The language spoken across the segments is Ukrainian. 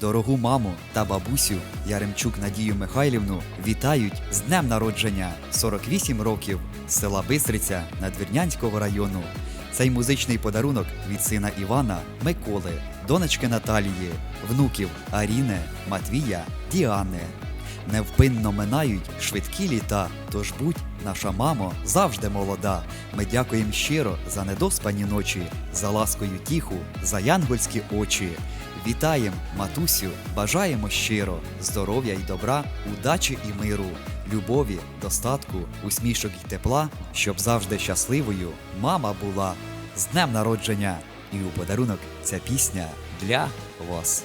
Дорогу маму та бабусю Яремчук Надію Михайлівну вітають з днем народження 48 років з села Бистриця Надвірнянського району. Цей музичний подарунок від сина Івана Миколи, донечки Наталії, внуків Аріни, Матвія, Діани. Невпинно минають швидкі літа, тож будь наша мамо завжди молода. Ми дякуємо щиро за недоспані ночі, за ласкою тіху, за янгольські очі. Вітаєм, матусю, бажаємо щиро здоров'я й добра, удачі і миру, любові, достатку, усмішок і тепла, щоб завжди щасливою мама була. З днем народження! І у подарунок ця пісня для вас.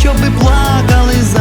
щоби плакали за.